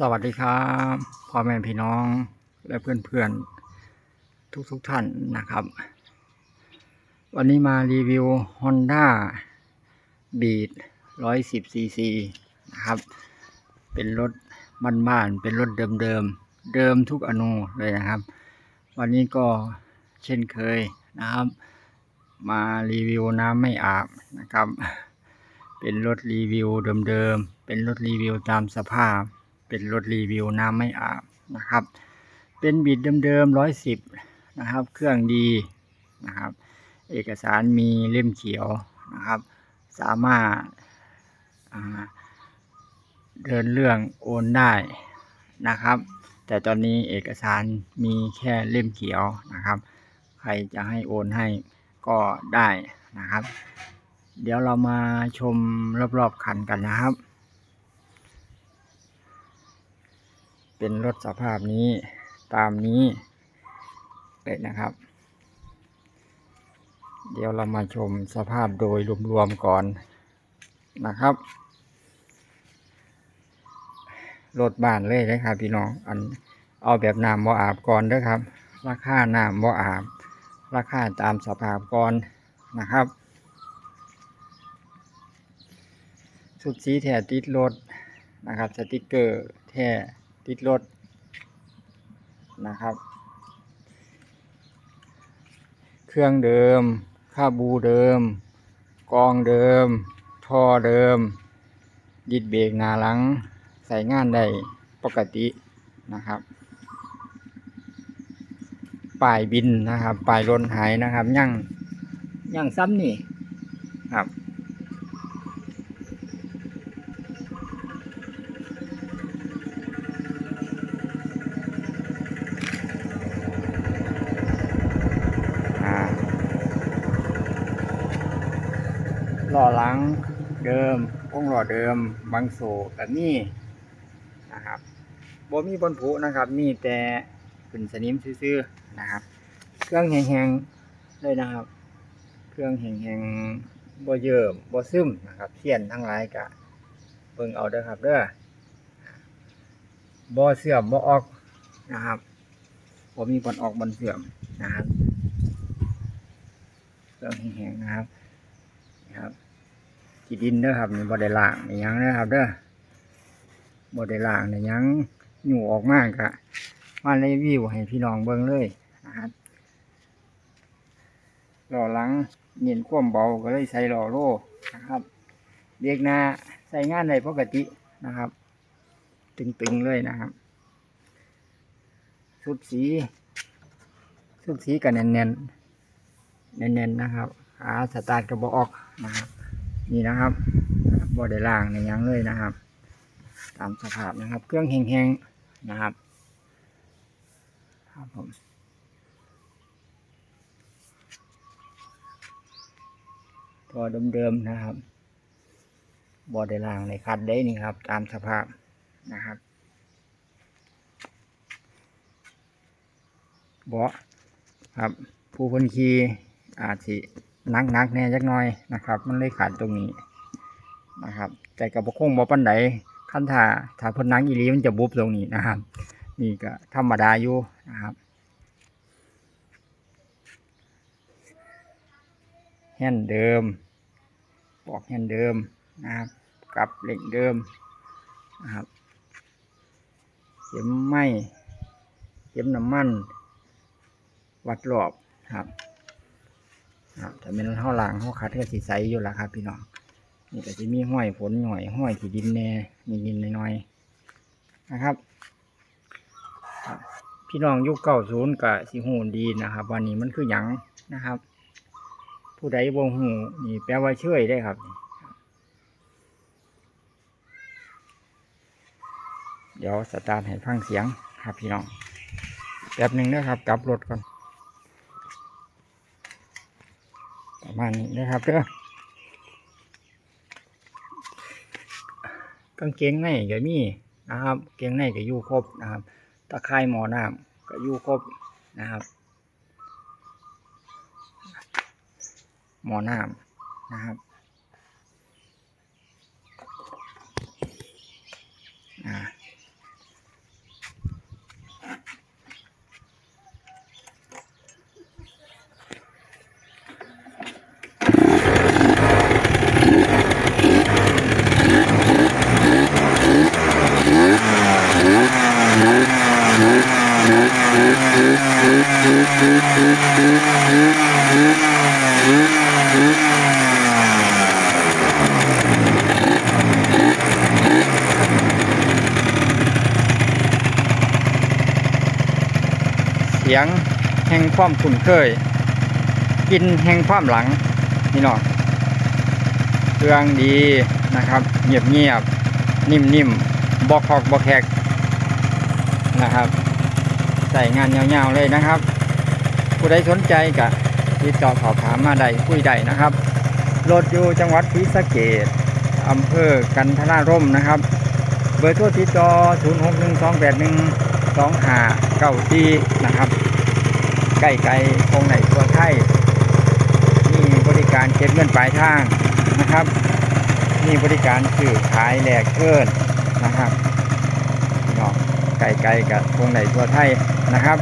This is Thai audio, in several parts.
สวัสดีครับพ่อแม่พี่น้องและเพื่อนๆ ทุกๆทท่านนะครับ วันนี้มารีวิว Honda Beat 110 cc นะครับ เป็นรถบ้านๆเป็นรถเดิมๆเดิมทุกอนูเลยนะครับ วันนี้ก็เช่นเคยนะครับ มารีวิวน้ำไม่อาบนะครับ เป็นรถรีวิวเดิมๆเป็นรถรีวิวตามสภาพ เป็นรถรีวิวน้ำไม่อาบนะครับ เป็นบิดเดิมๆร้อยสิบนะครับ เครื่องดีนะครับ เอกสารมีเล่มเขียวนะครับ สามารถาเดินเรื่องโอนได้นะครับ แต่ตอนนี้เอกสารมีแค่เล่มเขียวนะครับ ใครจะให้โอนให้ก็ได้นะครับ เดี๋ยวเรามาชมรอบๆคันกันนะครับ เป็นรถสภาพนี้ตามนี้เลยนะครับ เดี๋ยวเรามาชมสภาพโดยรวมๆก่อนนะครับ รถบ้านเลยนะครับพี่น้องอันเอาแบบน้ำบ่อาบก่อนเด้อครับ ราคาน้ำบ่อาบ ราคาตามสภาพก่อนนะครับสุดสีแถติดรถนะครับ สติกเกอร์แท้ ติดรถนะครับ เครื่องเดิม ค่าบูเดิม กองเดิม ท่อเดิม ดิดเบรกหน้าหลัง ใส่งานได้ปกตินะครับป้ายบินนะครับป้ายรนหายนะครับ ยั่งยั่งซ้ำนี่ครับ ล่อหลังเดิมวงหล่อเดิม บางโซแบบนี้นะครับบ่มีบนผุนะครับ มีแต่ขึ้นสนิมซื่อๆนะครับ เครื่องแห้งๆเลยนะครับ เครื่องแห้งๆบ่เยิมบ่ซึมนะครับเสียนทั้งหลายกะเบิ่งเอาเด้อครับเด้อบ่เสื่อมบ่ออกนะครับบ่มีบอนออกบอนเสื่อมนะครับเครื่องแห้งๆนะครับนะครับ จีดินเด้อครับนี่บ่ได้ล้างนี่ยังเด้ครับเด้อบ่ได้ล้างนี่ยังอยู่ออกมากะมารีวิวให้พี่น้องเบิ่งเลยนะครับล้อหลังเนียนคว่ำเบาก็เลยใส่หล้อโล่นะครับเรียกหน้าใส่งานได้ปกตินะครับ ตึงๆเลยนะครับสุดสีสุดสีกันแน่นๆเน้นๆนะครับขาสตาร์ทกระบอกออกนะครับ นี่นะครับบอได้ล่างในยังเลยนะครับ ตามสภาพนะครับ เครื่องแห้งๆนะครับครับผมตัวเดิมๆนะครับบอได้ล่างในคัดได้นี่ครับ ตามสภาพนะครับเบาะครับ ผู้คนขี่อาจสิ นักนักๆแน่จักหน่อยนะครับ มันเลยขาดตรงนี้นะครับ แต่กับบกคงบ่ปันไดขั้นถ้าถ้าเพิ่นนังอีหลีมันจะบุบตรงนี้นะครับ นี่ก็ธรรมดาอยู่นะครับแฮนเดิมปอกแฮนเดิมนะครับกับเหล็กเดิมนะครับเข็มไหมเข็มน้ำมัน วัดรอบครับ ครับแต่เป็นเท่าหลังเท่าคัดก็สีใสอยู่ละครับ พี่น้องนี่ก็จะมีห้อยฝนหน่อยห้อยขีดินแน่มีดินน้อยๆนะครับ พี่น้องยุคเก้าศูนย์กับสีหูดีนะครับ วันนี้มันคือหยังนะครับ ผู้ใดบ่หูนี่แปลว่าเชื่อยได้ครับ เดี๋ยวสตาร์ทให้ฟังเสียงครับพี่น้องแป๊บหนึ่งนะครับกลับรถก่อน ประมาณนี้นะครับเด้อกางเกงในก็มีนะครับ เกงในก็อยู่ครบนะครับตะไคร่หมอน้ำก็อยู่ครบนะครับ หมอน้ำนะครับอ่า เสียงแห่งความคุ้นเคยกินแห่งความหลังนี่เนาะเครื่องดีนะครับ เงียบเงียบนิ่มนิ่มบอกคอกบอกแขกนะครับ ใส่งานยาวๆเลยนะครับ ผู้ใดสนใจก็ติดต่อสอบถามมาได้คุยได้นะครับรถอยู่จังหวัดศรีสะเกษอำเภอกันทราร่มนะครับ เบอร์โทรติดต่อ0 6 1 2 8 1 2 5 9 4นะครับใกล้ไกลคงไหนตัวไทยมีบริการเก็บเงินปลายทางนะครับ มีบริการซื้อขายแลกเกินนะครับไกลไกลกับคงไหนตัวไทยนะครับ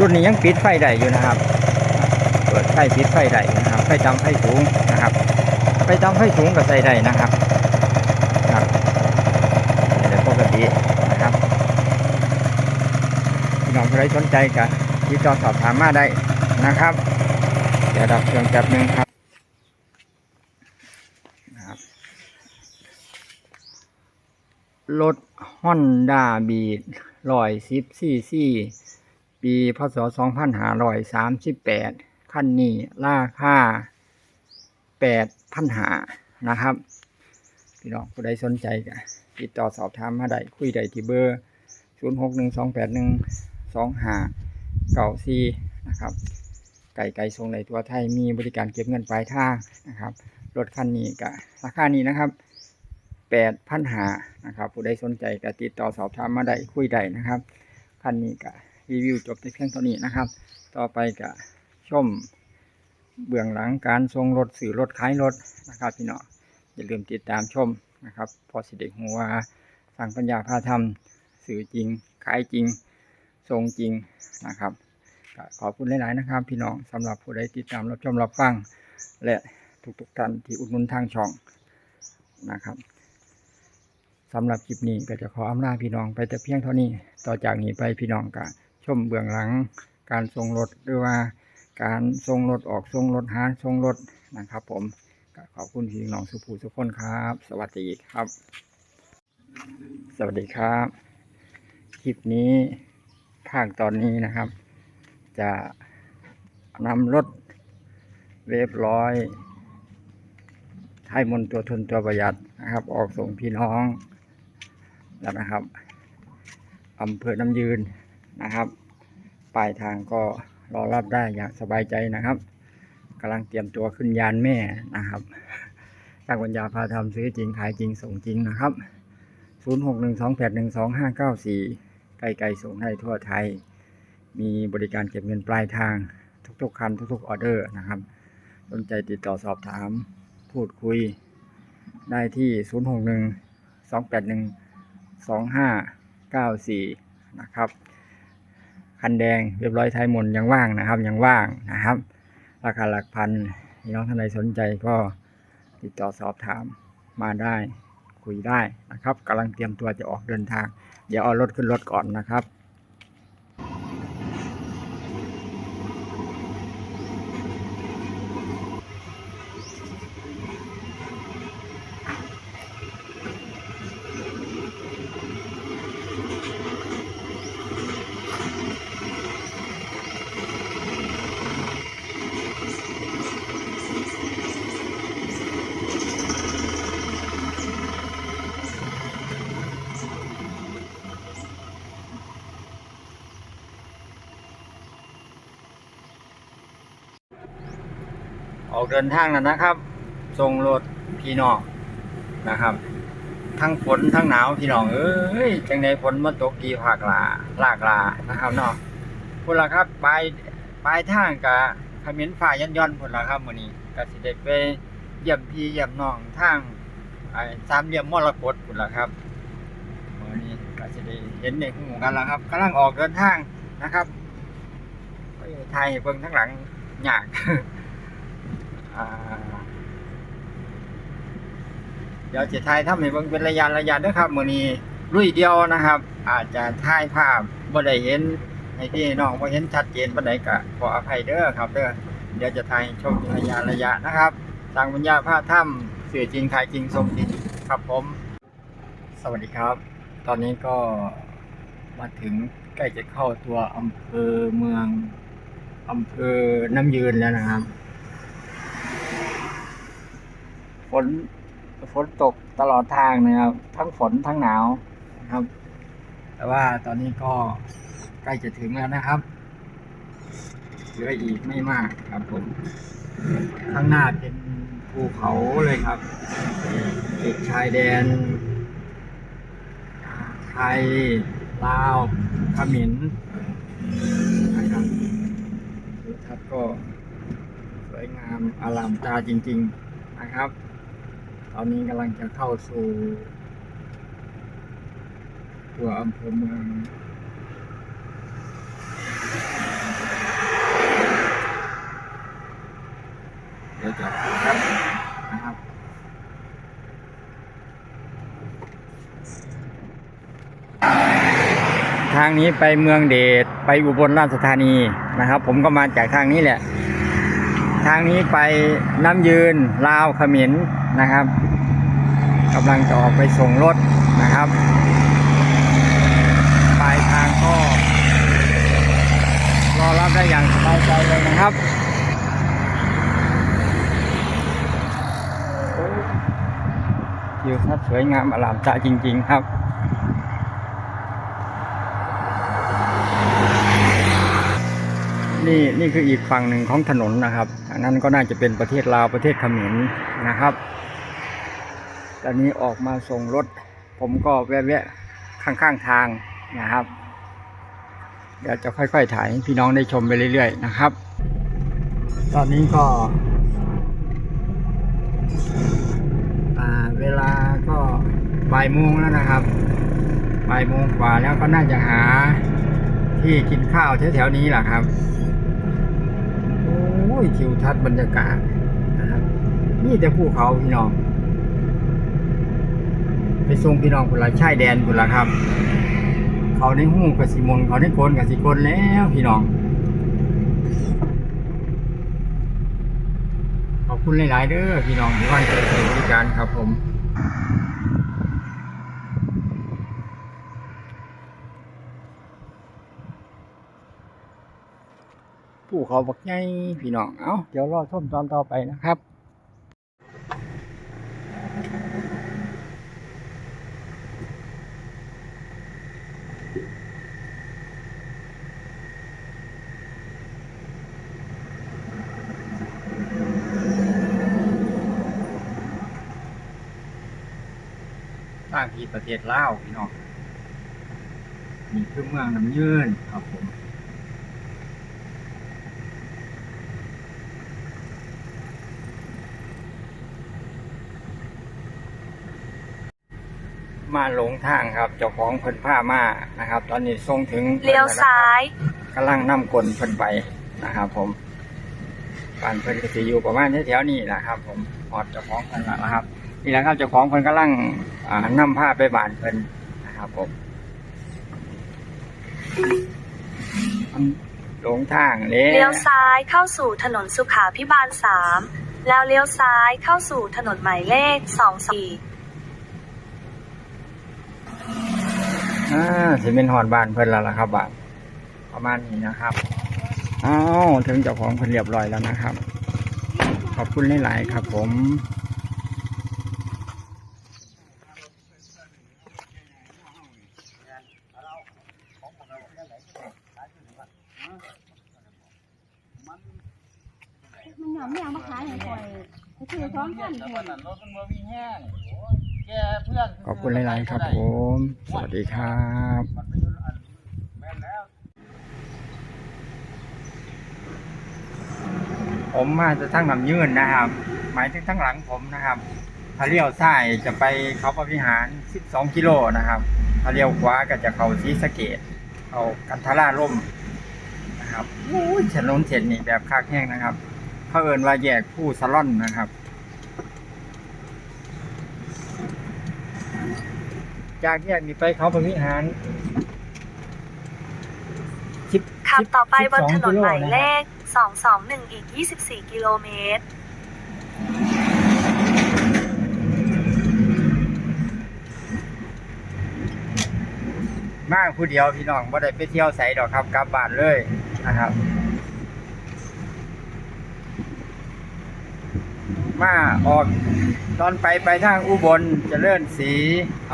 รุ่นนี้ยังปิดไฟได้อยู่นะครับ เปิดไฟปิดไฟได้นะครับ ไฟต่ำไฟสูงนะครับ ไฟต่ำไฟสูงก็ใส่ได้นะครับครับใส่ได้ปกตินะครับพี่น้องใครสนใจก็ติดต่อสอบถามมาได้นะครับ เดี๋ยวดับเครื่องแป๊บหนึ่งครับนะครับรถฮอนด้าบีดร้อยสิบซีซี ปีพศ 2538คันนี้ราคา8,000หานะครับ พี่น้องผู้ใดสนใจก็ติดต่อสอบถามมาได้คุยได้ที่เบอร์ 0612812594 นะครับ ไก่ไก่ทรงในตัวไทยมีบริการเก็บเงินปลายทางนะครับ รถคันนี้ก็ราคานี้นะครับ8,000หานะครับ ผู้ใดสนใจก็ติดต่อสอบถามมาได้คุยได้นะครับคันนี้ก็ รีวิวจบในเพียงเท่านี้นะครับ ต่อไปก็ชมเบื้องหลังการทรงรถสื่อรถขายรถนะครับพี่น้องอย่าลืมติดตามชมนะครับ พอสิเด็กหัวสั่งปัญญาพาทำสื่อจริงขายจริง ทรงจริงนะครับขอบคุณหลาย ๆ นะครับ พี่น้องสำหรับผู้ใดติดตามรับชมรับฟัง และทุกๆท่านที่อุดหนุนทางช่องนะครับสำหรับคลิปนี้ก็จะขออำลาพี่น้องไปแต่เพียงเท่านี้ ต่อจากนี้ไปพี่น้องก็ ชมเบื้องหลังการทรงรถหรือว่าการทรงรถออกทรงรถหาทรงรถนะครับ ผมขอบคุณพี่น้องสุภูทุกคนครับ สวัสดีครับ สวัสดีครับ คลิปนี้ภาคตอนนี้นะครับ จะนำรถเวฟร้อยไทยมนต์ตัวทนตัวประหยัดนะครับ ออกส่งพี่น้องแล้วนะครับอำเภอน้ำยืน นะครับปลายทางก็รอรับได้อย่างสบายใจนะครับกำลังเตรียมตัวขึ้นยานแม่นะครับทางปัญญาพาทำซื้อจริงขายจริงส่งจริงนะครับ 0612812594 ไกลๆส่งให้ทั่วไทย มีบริการเก็บเงินปลายทางทุกๆคันทุกๆออเดอร์นะครับ สนใจติดต่อสอบถาม พูดคุย ได้ที่ 061281สองห้าเก้าสี่นะครับ คันแดงเรียบร้อยไทยมนยังว่างนะครับ ยังว่างนะครับ ราคาหลักพันพี่น้องท่านใดสนใจก็ติดต่อสอบถามมาได้คุยได้นะครับกำลังเตรียมตัวจะออกเดินทาง เดี๋ยวเอารถขึ้นรถก่อนนะครับ ออกเดินทางแล้วนะครับส่งรถพี่น้องนะครับ ทั้งฝนทั้งหนาวพี่น้องเอ้ยจังในฝนมาตกกี่ภาคลาลากลานะครับเนาะพุ่นละครับปลายปลายทางกะขมิ้นฝ่ายันย่อนพุ่นละครับมื้อนี้ก็สิได้ไปเยี่ยมพี่เยี่ยมน้องทางไอ้สามเหลี่ยมมรกตพุ่นละครับมื้อนี้ก็สิได้เห็นในหูกันล้วครับกำลังออกเดินทางนะครับไทยเบิ่งทั้งหลังยาก เดี๋ยวจะถ่ายทำให้เบิ่งเป็นระยะระยะด้อครับมื้อนี้ลุยเดียวนะครับ อาจจะถ่ายภาพบ่ได้เห็นให้พี่น้องบ่เห็นชัดเจนปานใดก็ขออภัยเด้อครับเด้อเดี๋ยวจะถ่ายชมระยะระยะนะครับทางปัญญาภาพถ้ำสื่อจริงขายจริงส่งจริงครับผม สวัสดีครับ ตอนนี้ก็มาถึงใกล้จะเข้าตัวอำเภอเมืองอำเภอน้ำยืนแล้วนะครับ ฝ นฝนตกตลอดทางนะครับ ทั้งฝนทั้งหนาวนะครับ แต่ว่าตอนนี้ก็ใกล้จะถึงแล้วนะครับเหลืออีกไม่มากครับผม ข้างหน้าเป็นภูเขาเลยครับติดชายแดนไทยลาวเขมินนะครับทัศน์ก็สวยงามอลามตาจริง ๆ นะครับ ตอนนี้กำลังจะเข้าสู่ตัวอำเภอเมืองเดี๋ยวจะครับนะครับทางนี้ไปเมืองเดชไปอุบลราชธานีนะครับ ผมก็มาจากทางนี้แหละ ทางนี้ไปน้ำยืนลาวขมินนะครับกำลังจะออกไปส่งรถนะครับปลายทางก็รอรับได้อย่างสบายใจเลยนะครับทิวทัศสวยงามอลามตาจริง ๆ ครับ นี่นี่คืออีกฝั่งหนึ่งของถนนนะครับ อันนั้นก็น่าจะเป็นประเทศลาวประเทศเขมรนะครับตอนนี้ออกมาส่งรถ ผมก็แวะๆข้างๆทางนะครับ เดี๋ยวจะค่อยๆถ่ายพี่น้องได้ชมไปเรื่อยๆนะครับ ตอนนี้ก็เวลาก็บ่ายโมงแล้วนะครับบ่ายโมงกว่าแล้วก็น่าจะหาที่กินข้าวแถวๆนี้แหละครับ ยทิวทัศน์บรรยากาศนะครับนี่แต่ภูเขาพี่น้อง ไปส่งพี่น้องคนละชายแดนคนละครับ เขาในหูกับสีมนเขาในคนกับสีคนแล้วพี่น้องขอบคุณหลาย ๆ เด้อพี่น้องที่ว่าใจใช้บริการครับผม เขาบักใหญ่พี่น้อง เอ้า เดี๋ยวรอชมตอนต่อไปนะครับสร้างที่ประเทศลาวพี่น้องนี่คือเมืองน้ำยืนครับผม มาหลงทางครับ เจ้าของเพิ่นผ้ามานะครับ ตอนนี้ส่งถึงเลี้ยวซ้ายกำลังนำกลเพิ่นไปนะครับ ผมบ้านเพิ่นก็สิอยู่ประมาณแถวๆนี้นะครับ ผมหอดเจ้าของเพิ่นแล้วนะครับ นี่แหละครับเจ้าของเพิ่นกำลังอ่านำผ้าไปบ้านเพิ่นนะครับ ผมหลงทางเลย เลี้ยวซ้ายเข้าสู่ถนนสุขาพิบาล 3 แล้วเลี้ยวซ้ายเข้าสู่ถนนหมายเลข 24 อ่าสิเป็นหอดบ้านเพิ่นแล้วล่ะครับบ้านประมาณนี้นะครับอ้าวถึงเจ้าของเพิ่นเรียบร้อยแล้วนะครับ ขอบคุณหลายๆครับผมมันหยอมไม่เอามาขายให้ข่อยก็คือท้องกันเถ อะขอบคุณหลาย ๆ ครับผม สวัสดีครับผมมาจะทั้งลำยืนนะครับ หมายถึงทั้งหลังผมนะครับ ถ้าเลี้ยวซ้ายจะไปเขาพระวิหาร 12 กิโลนะครับ ถ้าเลี้ยวขวาก็จะเข้าศรีสะเกดเข้ากันทาราล่มนะครับโอ้ยถนนเส้นนี่แบบคากแห้งนะครับเขาเอินว่าแยกผู้สลอนนะครับ จากแยกนี้ไปเขาพระวิหารสิบขับต่อไปบน12ถนนหมายเลกิโะครับข221 อีก 24 กิโลเมตร มาางผู้เดียวพี่น้องบ่ได้ไปเที่ยวไสดอกครับกลับบ้านเลยนะครับ มาออกตอนไปไปทางอุบลเจริญศรี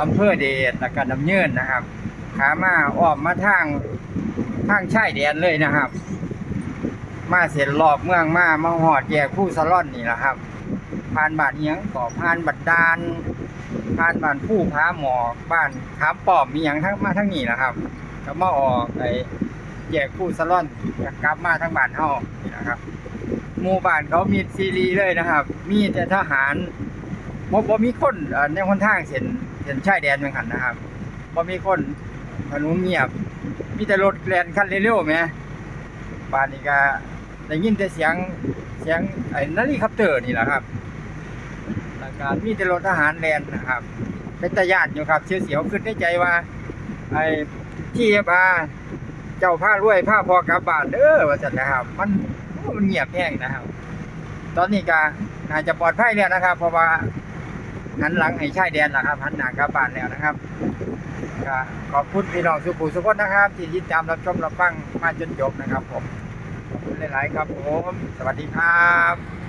อำเภอเดชและกันน้ำเยินนะครับ ขามาอ้อมมาทางทางชายแดนเลยนะครับ มาเสร็จรอบเมืองมามาหอดแยกผู้สะล่อนนี่แหละครับ ผ่านบานเอียงก่อผ่านบัดดาลผ่านบ้านผู้พาหมอกบ้านขามปอมมีหยังทั้งมาทั้งนี้นะครับก็มาออกไอแยกผู้สะล่อนกลับมาทั้งบ้านเฮานี่นะครับ หมู่บ้านเขามีซีรีส์เลยนะครับ มีแต่ทหารบ่บ่มีคนในหนทางเส้นเส้นชายแดนเหมือนกันนะครับบ่มีคนถนนเงียบ มีแต่รถแล่นคันเร็วๆแหมบ้านนี้ก็ได้ยินแต่เสียงเสียงไอ้นาฬิคอปเตอร์นี่แหละครับแล้วก็มีแต่รถทหารแลนนะครับ เป็นตาญาติอยู่ครับเสียวๆขึ้นในใจว่า ไอ้ที่ว่าเจ้าผ้ารวยผ้าพอกลับบ้านเด้อว่าซั่นนะครับ มัน มันเงียบแห้งนะครับ ตอนนี้ก็น่าจะปลอดภัยแล้วนะครับ เพราะว่าหันหลังให้ชายแดนแล้วครับหันหน้ากลับบ้านแล้วนะครับก็ขอบคุณพี่น้องสุขุสุขนนะครับ ที่ยินตามรับชมรับฟังมาจนจบนะครับ ผมขอบคุณหลาย ๆ ครับผม สวัสดีครับ